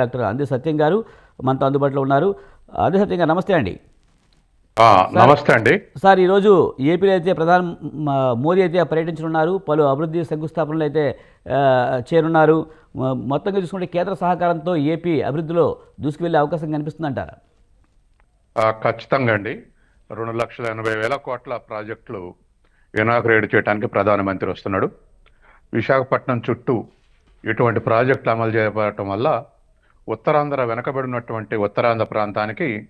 Doctor అంది సత్యం గారు మనతో అందుబాటులో ఉన్నారు. అంది సత్యం గారు నమస్తే అండి. నమస్తే అండి. సార్ ఈరోజు ఏపీలో అయితే ప్రధాని మోదీ అయితే పర్యటించనున్నారు. పలు అభివృద్ధి శంకుస్థాపనలు అయితే చేరున్నారు. మొత్తంగా చూసుకుంటే కేంద్ర సహకారంతో ఏపీ అభివృద్ధిలో దూసుకువెళ్ళే అవకాశం కనిపిస్తుందంటారా? ఖచ్చితంగా అండి. రెండు లక్షల ఎనభై వేల కోట్ల ప్రాజెక్టులు ఇనాగ్రేట్ చేయడానికి ప్రధానమంత్రి వస్తున్నాడు. విశాఖపట్నం చుట్టూ ఇటువంటి ప్రాజెక్టులు అమలు చేయబడటం వల్ల ఉత్తరాంధ్ర వెనకబడినటువంటి ఉత్తరాంధ్ర ప్రాంతానికి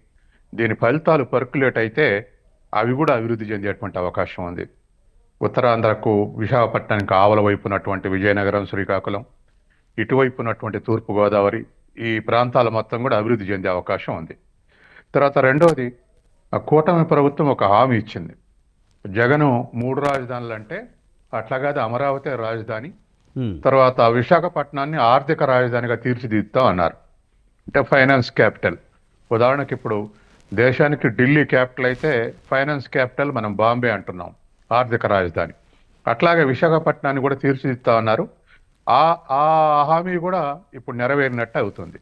దీని ఫలితాలు పర్కులేట్ అయితే అవి కూడా అభివృద్ధి చెందేటువంటి అవకాశం ఉంది. ఉత్తరాంధ్రకు విశాఖపట్నానికి ఆవల వైపు ఉన్నటువంటి విజయనగరం శ్రీకాకుళం ఇటువైపు ఉన్నటువంటి తూర్పుగోదావరి ఈ ప్రాంతాల మొత్తం కూడా అభివృద్ధి చెందే అవకాశం ఉంది. తర్వాత రెండవది ఆ కూటమి ప్రభుత్వం ఒక హామీ ఇచ్చింది. జగను మూడు రాజధానులు అంటే అట్లా కాదు అమరావతి రాజధాని. తర్వాత విశాఖపట్నాన్ని ఆర్థిక రాజధానిగా తీర్చిదిద్దాం అన్నారు అంటే ఫైనాన్స్ క్యాపిటల్. ఉదాహరణకి ఇప్పుడు దేశానికి ఢిల్లీ క్యాపిటల్ అయితే ఫైనాన్స్ క్యాపిటల్ మనం బాంబే అంటున్నాం ఆర్థిక రాజధాని. అట్లాగే విశాఖపట్నాన్ని కూడా తీర్చిదిద్దా ఉన్నారు. ఆ ఆ హామీ కూడా ఇప్పుడు నెరవేరినట్టు అవుతుంది.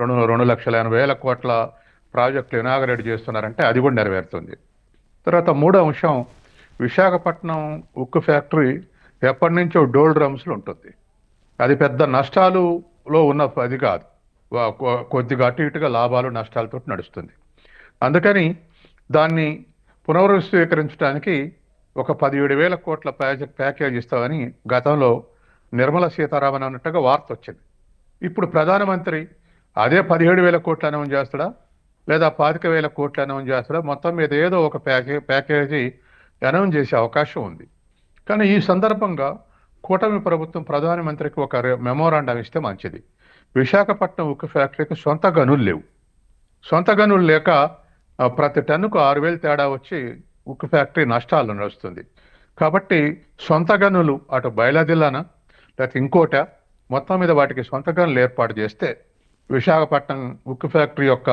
రెండు రెండు లక్షల ఎనభై వేల కోట్ల ప్రాజెక్టులు ఇనాగరేట్ చేస్తున్నారంటే అది కూడా నెరవేరుతుంది. తర్వాత మూడో అంశం విశాఖపట్నం ఉక్కు ఫ్యాక్టరీ ఎప్పటి నుంచో డోల్ డ్రమ్స్లో ఉంటుంది. అది పెద్ద నష్టాలులో ఉన్న అది కాదు. కొద్దిగా అటు ఇటుగా లాభాలు నష్టాలతో నడుస్తుంది. అందుకని దాన్ని పునరుస్వీకరించడానికి ఒక పదిహేడు వేల కోట్ల ప్యాకేజ్ ప్యాకేజ్ ఇస్తామని గతంలో నిర్మలా సీతారామన్ అన్నట్టుగా వార్త వచ్చింది. ఇప్పుడు ప్రధానమంత్రి అదే పదిహేడు వేల కోట్లు అనౌన్స్ చేస్తాడా? లేదా పాతిక వేల కోట్లు అనౌన్స్ చేస్తాడా? మొత్తం మీద ఏదో ఒక ప్యాకే ప్యాకేజీ అనౌన్స్ చేసే అవకాశం ఉంది. కానీ ఈ సందర్భంగా కూటమి ప్రభుత్వం ప్రధానమంత్రికి ఒక మెమోరాండం ఇస్తే మంచిది. విశాఖపట్నం ఉక్కు ఫ్యాక్టరీకి సొంత గనులు లేవు. సొంత గనులు లేక ప్రతి టన్నుకు ఆరు వేలు తేడా వచ్చి ఉక్కు ఫ్యాక్టరీ నష్టాలు నడుస్తుంది. కాబట్టి సొంత గనులు అటు బయలాదిల్లాన లేకపోతే ఇంకోట మొత్తం మీద వాటికి సొంత గనులు ఏర్పాటు చేస్తే విశాఖపట్నం ఉక్కు ఫ్యాక్టరీ యొక్క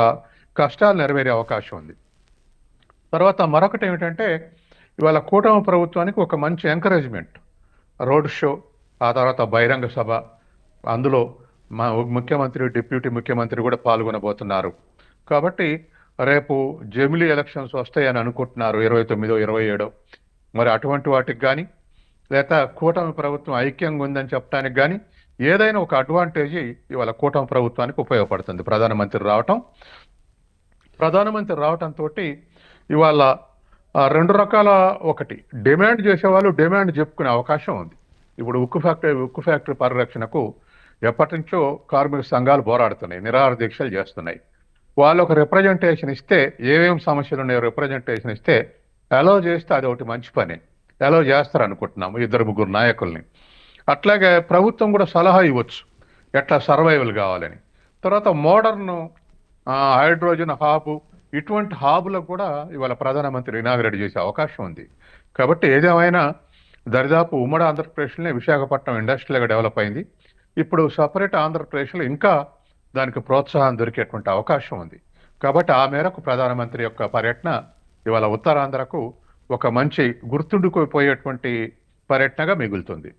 కష్టాలు నెరవేరే అవకాశం ఉంది. తర్వాత మరొకటి ఏమిటంటే ఇవాళ కూటమి ప్రభుత్వానికి ఒక మంచి ఎంకరేజ్మెంట్ రోడ్ షో ఆ తర్వాత బహిరంగ సభ అందులో మా ముఖ్యమంత్రి డిప్యూటీ ముఖ్యమంత్రి కూడా పాల్గొనబోతున్నారు. కాబట్టి రేపు జమిలీ ఎలక్షన్స్ వస్తాయని అనుకుంటున్నారు ఇరవై తొమ్మిదో ఇరవై ఏడో. మరి అటువంటి వాటికి కానీ లేదా కూటమి ప్రభుత్వం ఐక్యంగా ఉందని చెప్పడానికి కానీ ఏదైనా ఒక అడ్వాంటేజ్ ఇవాళ కూటమి ప్రభుత్వానికి ఉపయోగపడుతుంది. ప్రధానమంత్రి రావటం ప్రధానమంత్రి రావటంతో ఇవాళ రెండు రకాల ఒకటి. డిమాండ్ చేసేవాళ్ళు డిమాండ్ చెప్పుకునే అవకాశం ఉంది. ఇప్పుడు ఉక్కు ఫ్యాక్టరీ ఉక్కు ఫ్యాక్టరీ పరిరక్షణకు ఎప్పటి నుంచో కార్మిక సంఘాలు పోరాడుతున్నాయి నిరాహార దీక్షలు చేస్తున్నాయి. వాళ్ళు ఒక రిప్రజెంటేషన్ ఇస్తే ఏమేమి సమస్యలు ఉన్నాయో రిప్రజెంటేషన్ ఇస్తే అలో చేస్తే అది ఒకటి మంచి పని. అలో చేస్తారు అనుకుంటున్నాము ఇద్దరు ముగ్గురు నాయకుల్ని. అట్లాగే ప్రభుత్వం కూడా సలహా ఇవ్వచ్చు. ఎట్లా సర్వైవల్ కావాలని. తర్వాత మోడర్న్ హైడ్రోజన్ హాబు ఇటువంటి హాబులకు కూడా ఇవాళ ప్రధానమంత్రి ఇనాగ్రేట్ చేసే అవకాశం ఉంది. కాబట్టి ఏదేమైనా దరిదాపు ఉమ్మడి ఆంధ్రప్రదేశ్లోనే విశాఖపట్నం ఇండస్ట్రియల్గా డెవలప్ అయింది. ఇప్పుడు సపరేట్ ఆంధ్రప్రదేశ్లో ఇంకా దానికి ప్రోత్సాహం దొరికేటువంటి అవకాశం ఉంది. కాబట్టి ఆ మేరకు ప్రధానమంత్రి యొక్క పర్యటన ఇవాళ ఉత్తరాంధ్రకు ఒక మంచి గుర్తుండిపోయేటువంటి పర్యటనగా మిగులుతుంది.